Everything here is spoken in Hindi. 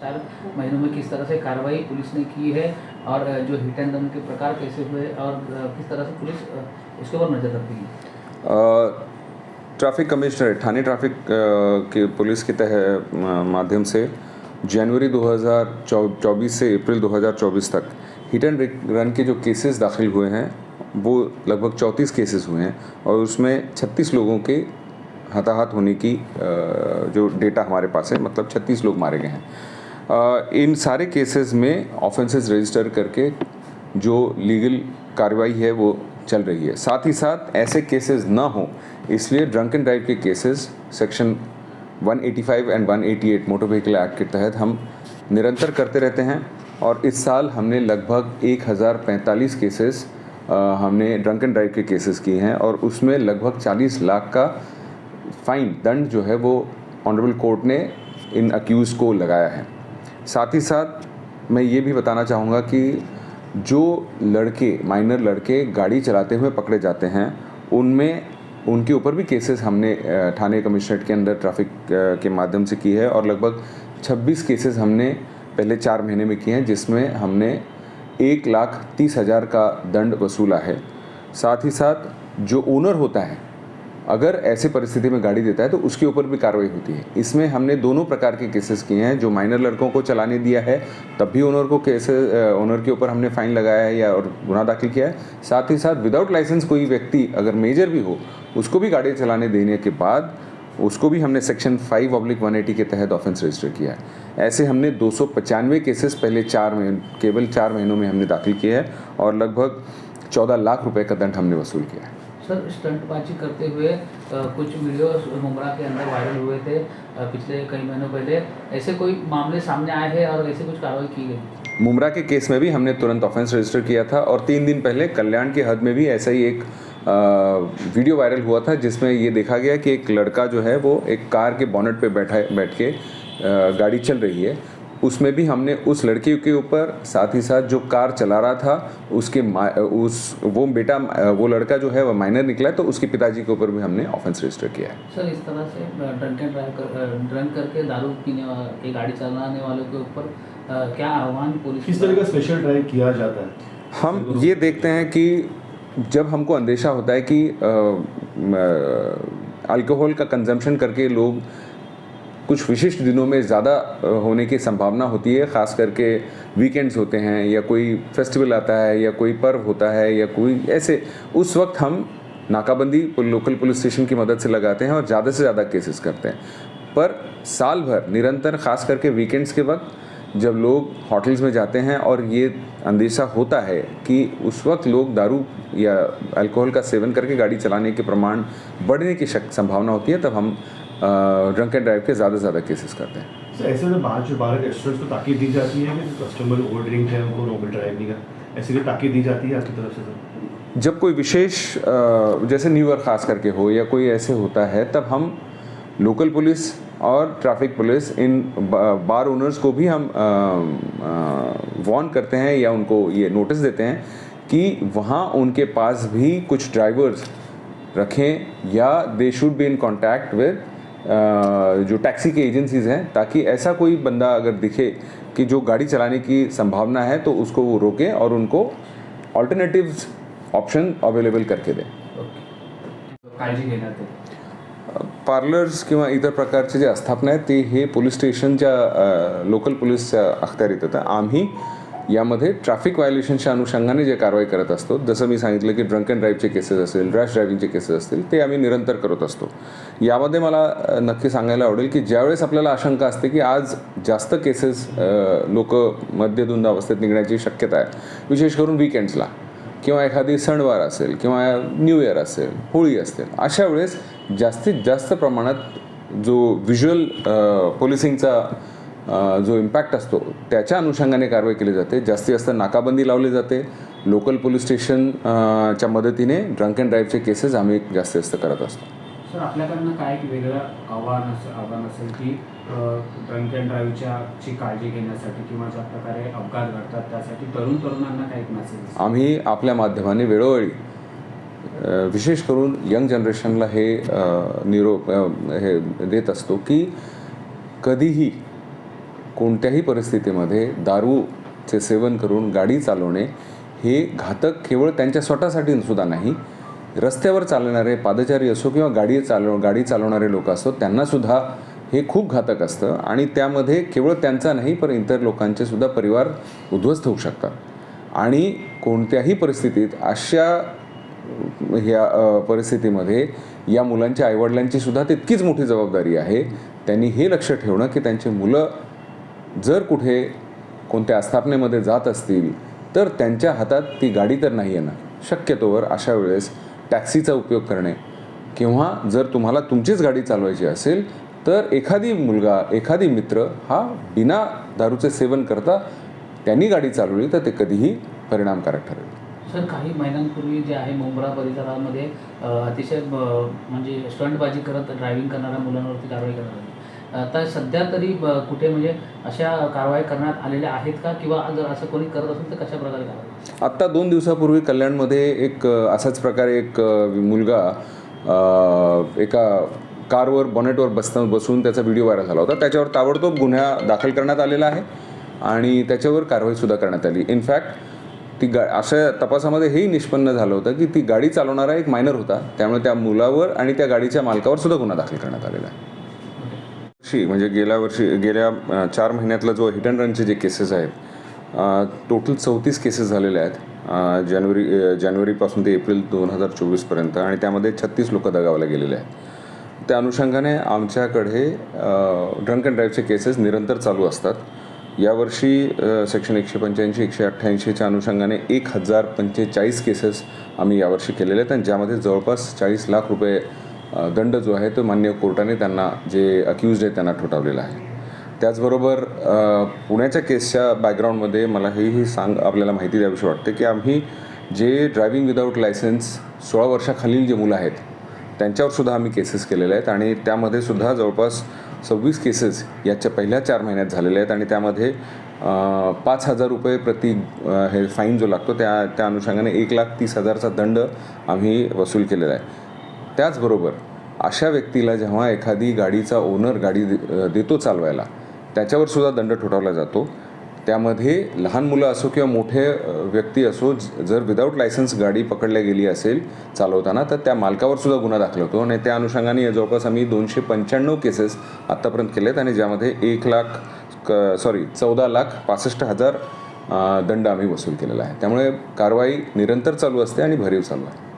चार महीनों में किस तरह से कार्रवाई पुलिस ने की है और जो हिट एंड रन के प्रकार कैसे हुए और किस तरह से पुलिस इसके ऊपर नज़र रखती है? ट्रैफ़िक कमिश्नर, ठाणे ट्रैफ़िक के पुलिस के तह माध्यम से जनवरी 2024 से अप्रैल 2024 तक हिट एंड रन के जो केसेस दाखिल हुए हैं, वो लगभग 34 केसेस हुए हैं और उसमें 36 लोगों के हताहत होने की जो डेटा हमारे पास है मतलब 36 लोग मारे गए हैं। इन सारे केसेस में ऑफेंसेस रजिस्टर करके जो लीगल कार्रवाई है वो चल रही है। साथ ही साथ ऐसे केसेस ना हो, इसलिए ड्रंक एंड ड्राइव के cases section 185 and 188 motor vehicle act के तहत हम निरंतर करते रहते हैं और इस साल हमने लगभग 1045 केसेस हमने ड्रंक एंड ड्राइव के केसेस किए हैं और उसमें लगभग 40 लाख का फाइन दंड जो है वो ऑनरेबल कोर्ट ने इन अक्यूज़ को लगाया है। साथ ही साथ मैं ये भी बताना चाहूँगा कि जो लड़के माइनर लड़के गाड़ी चलाते हुए पकड़े जाते हैं, उनमें, उनके ऊपर भी केसेस हमने थाने कमिश्नरेट के अंदर ट्रैफ़िक के माध्यम से की है और लगभग 26 केसेस हमने पहले चार महीने में किए हैं, जिसमें हमने एक लाख तीस हज़ार का दंड वसूला है। साथ ही साथ जो ओनर होता है अगर ऐसे परिस्थिति में गाड़ी देता है तो उसके ऊपर भी कार्रवाई होती है। इसमें हमने दोनों प्रकार के केसेस किए हैं, जो माइनर लड़कों को चलाने दिया है, तब भी ओनर को केसेस ओनर के ऊपर हमने फाइन लगाया है या, और गुना दाखिल किया है। साथ ही साथ विदाउट लाइसेंस कोई व्यक्ति अगर मेजर भी हो, उसको भी गाड़ी चलाने देने के बाद, उसको भी हमने सेक्शन फाइव ऑब्लिक वन के तहत ऑफेंस रजिस्टर किया है। ऐसे हमने दो केसेस पहले चार महीने, केवल चार महीनों में हमने दाखिल किए हैं, और लगभग चौदह लाख रुपए का दंड हमने वसूल किया है। सर स्टंटबाजी करते हुए कुछ वीडियो मुमरा के अंदर वायरल हुए थे पिछले कई महीनों पहले। ऐसे कोई मामले सामने आए हैं और ऐसे कुछ कार्रवाई की गई? मुमरा के केस में भी हमने तुरंत ऑफेंस रजिस्टर किया था और तीन दिन पहले कल्याण के हद में भी ऐसा ही एक अ, वीडियो वायरल हुआ था जिसमें ये देखा गया कि एक लड़का जो है वो एक कार के बॉनेट पे बैठा बैठ के अ, गाड़ी चल रही है। उसमें भी हमने उस लड़के के ऊपर साथ ही साथ जो कार चला रहा था उसके उस वो बेटा वो लड़का जो है वो माइनर निकला है तो उसके पिताजी के ऊपर भी हमने ऑफेंस रजिस्टर किया है। सर इस तरह से ड्रंक एंड ड्राइव कर ड्रंक करके दारू पीने के गाड़ी चलाने वालों के ऊपर क्या आह्वान पुलिस किस तरह का स्पेशल ड्राइव किया जाता है? हम ये देखते हैं कि जब हमको अंदेशा होता है कि अल्कोहल का कंजम्पशन करके लोग कुछ विशिष्ट दिनों में ज़्यादा होने की संभावना होती है, ख़ास करके वीकेंड्स होते हैं, या कोई फेस्टिवल आता है, या कोई पर्व होता है, या कोई ऐसे, उस वक्त हम नाकाबंदी लोकल पुलिस स्टेशन की मदद से लगाते हैं और ज़्यादा से ज़्यादा केसेस करते हैं। पर साल भर निरंतर, ख़ास करके वीकेंड्स के वक्त, जब लोग होटल्स में जाते हैं और ये अंदेशा होता है कि उस वक्त लोग दारू या अल्कोहल का सेवन करके गाड़ी चलाने के प्रमाण बढ़ने की संभावना होती है, तब हम ड्रंक एंड ड्राइव के ज़्यादा से ज़्यादा केसेस करते हैं। सर ऐसे में बाहर जो बाहर रेस्टोरेंट्स को ताकीद दी जाती है कि कस्टमर ओवर ड्रिंक है उनको नॉर्मल ड्राइव नहीं कर ऐसे की ताकीद दी जाती है आपकी तरफ़ से सर जब कोई विशेष जैसे न्यू ईयर खास करके हो या कोई ऐसे होता है तब हम लोकल पुलिस और ट्रैफ़िक पुलिस इन बार ओनर्स को भी हम वॉर्न करते हैं या उनको ये नोटिस देते हैं कि वहाँ उनके पास भी कुछ ड्राइवर्स रखें या they should be in contact with जो टैक्सी की एजेंसीज हैं ताकि ऐसा कोई बंदा अगर दिखे कि जो गाड़ी चलाने की संभावना है तो उसको वो रोके और उनको ऑल्टरनेटिव ऑप्शन अवेलेबल करके दें। काळजी पार्लर्स किंवा इतर प्रकारचे जे आस्थापना आहेत ते हे पोलीस स्टेशनच्या लोकल पोलीसच्या अखत्यारीत येतं आम्ही यामध्ये ट्रॅफिक व्हायोलेशनच्या अनुषंगाने जे कारवाई करत असतो जसं मी सांगितलं की ड्रंक अँड ड्राईव्हचे केसेस असेल रॅश ड्रायव्हिंगचे केसेस असतील ते आम्ही निरंतर करत असतो. यामध्ये मला नक्की सांगायला आवडेल की ज्यावेळेस आपल्याला आशंका असते की आज जास्त केसेस लोक मद्यधुंद अवस्थेत निघण्याची शक्यता आहे विशेष करून विकेंड्सला किंवा एखादी सणवार असेल किंवा न्यू इयर असेल होळी असेल अशा वेळेस जास्तीत जास्त प्रमाणात जो व्हिज्युअल पोलिसिंगचा जो इम्पॅक्ट असतो त्याच्या अनुषंगाने कारवाई केली जाते. जास्तीत जास्त नाकाबंदी लावली जाते. लोकल पोलीस स्टेशन च्या मदतीने ड्रंक अँड ड्राईव्हचे केसेस आम्ही जास्तीत जास्त करत असतो. सर आपल्याकडनं काय एक वेगळं आव्हान असेल आव्हान असेल की ड्रंक अँड काळजी घेण्यासाठी किंवा ज्या प्रकारे अपघात घडतात त्यासाठी तरुण तरुणांना काय एक मेसेज आम्ही आपल्या माध्यमाने वेळोवेळी विशेष करून यंग जनरेशनला हे निरोप हे देत असतो की कधीही कोणत्याही परिस्थितीमध्ये दारूचे सेवन करून गाडी चालवणे हे घातक केवळ त्यांच्या स्वतःसाठी सुद्धा नाही. रस्त्यावर चालणारे पादचारी असो किंवा गाडी चालव गाडी चालवणारे लोक असो त्यांनासुद्धा हे खूप घातक असतं आणि त्यामध्ये केवळ त्यांचा नाही पण इतर लोकांचे सुद्धा परिवार उद्ध्वस्त होऊ शकतात. आणि कोणत्याही परिस्थितीत अशा ह्या परिस्थितीमध्ये या मुलांच्या आईवडिलांची सुद्धा तितकीच मोठी जबाबदारी आहे. त्यांनी हे लक्ष ठेवणं की त्यांची मुलं जर कुठे कोणत्या आस्थापनेमध्ये जात असतील तर त्यांच्या हातात ती गाडी तर नाही येणार. शक्यतोवर अशा वेळेस टॅक्सीचा उपयोग करणे. किंवा जर तुम्हाला तुमचीच गाडी चालवायची असेल तर एखादी मुलगा एखादी मित्र हा बिना दारूचे सेवन करता त्यांनी गाडी चालवली तर ते कधीही परिणामकारक ठरेल. सर काही महिन्यांपूर्वी जे आहे मुंब्रा परिसरामध्ये अतिशय म्हणजे स्टंटबाजी करत ड्रायव्हिंग करणाऱ्या मुलांवरती कारवाई करण्यात आली. आता सध्या तरी कुठे म्हणजे अशा कारवाई करण्यात आलेल्या आहेत का? किंवा जर असं कोणी करत असेल तर कशा प्रकारे आत्ता दोन दिवसापूर्वी कल्याणमध्ये एक असाच प्रकारे एक मुलगा एका कारवर बॉनेटवर बसता बसून त्याचा व्हिडिओ व्हायरल झाला होता. त्याच्यावर ताबडतोब गुन्हा दाखल करण्यात आलेला आहे आणि त्याच्यावर कारवाईसुद्धा करण्यात आली. इनफॅक्ट ती गा अशा तपासामध्ये हेही निष्पन्न झालं होतं की ती गाडी चालवणारा एक मायनर होता. त्यामुळे त्या मुलावर आणि त्या गाडीच्या मालकावर सुद्धा गुन्हा दाखल करण्यात आलेला आहे. वर्षी म्हणजे गेल्या वर्षी गेल्या चार महिन्यातला जो हिट अँड रनचे जे केसेस आहेत टोटल चौतीस केसेस झालेले आहेत जानेवारी जानेवारीपासून ते एप्रिल दोन हजार चोवीसपर्यंत आणि त्यामध्ये छत्तीस लोक दगावले गेलेले आहेत. त्या अनुषंगाने आमच्याकडे ड्रंक अँड ड्राईव्हचे केसेस निरंतर चालू असतात. यावर्षी सेक्शन एकशे पंच्याऐंशी एकशे अठ्ठ्याऐंशीच्या अनुषंगाने एक हजार पंचेचाळीस केसेस आम्ही यावर्षी केलेले आहेत आणि ज्यामध्ये जवळपास चाळीस लाख रुपये दंड जो आहे तो मान्य कोर्टाने त्यांना जे अक्युज्ड आहे त्यांना ठोठावलेला आहे. त्याचबरोबर पुण्याच्या केसच्या बॅकग्राऊंडमध्ये मला हेही सांग आपल्याला माहिती द्यावीशी वाटते की आम्ही जे ड्रायव्हिंग विदाऊट लायसन्स सोळा वर्षाखालील जे मुलं आहेत त्यांच्यावर सुद्धा आम्ही केसेस केलेले आहेत आणि त्यामध्ये सुद्धा जवळपास सव्वीस केसेस याच्या पहिल्या चार महिन्यात झालेल्या आहेत आणि त्यामध्ये पाच हजार रुपये प्रति हे फाईन जो लागतो त्या त्या अनुषंगाने एक लाख तीस हजारचा दंड आम्ही वसूल केलेला आहे. त्याचबरोबर अशा व्यक्तीला जेव्हा एखादी गाडीचा ओनर गाडी दे- देतो चालवायला त्याच्यावर सुद्धा दंड ठोठावला जातो. त्यामध्ये लहान मुलं असो किंवा मोठे व्यक्ती असो ज- जर विदाऊट लायसन्स गाडी पकडल्या गेली असेल चालवताना तर त्या मालकावर सुद्धा गुन्हा दाखल होतो. आणि त्या अनुषंगाने जवळपास आम्ही दोनशे पंच्याण्णव केसेस आत्तापर्यंत केलेत आणि ज्यामध्ये एक लाख क सॉरी चौदा लाख पासष्ट हजार दंड आम्ही वसूल केलेला आहे. त्यामुळे कारवाई निरंतर चालू असते आणि भरीव चालू आहे.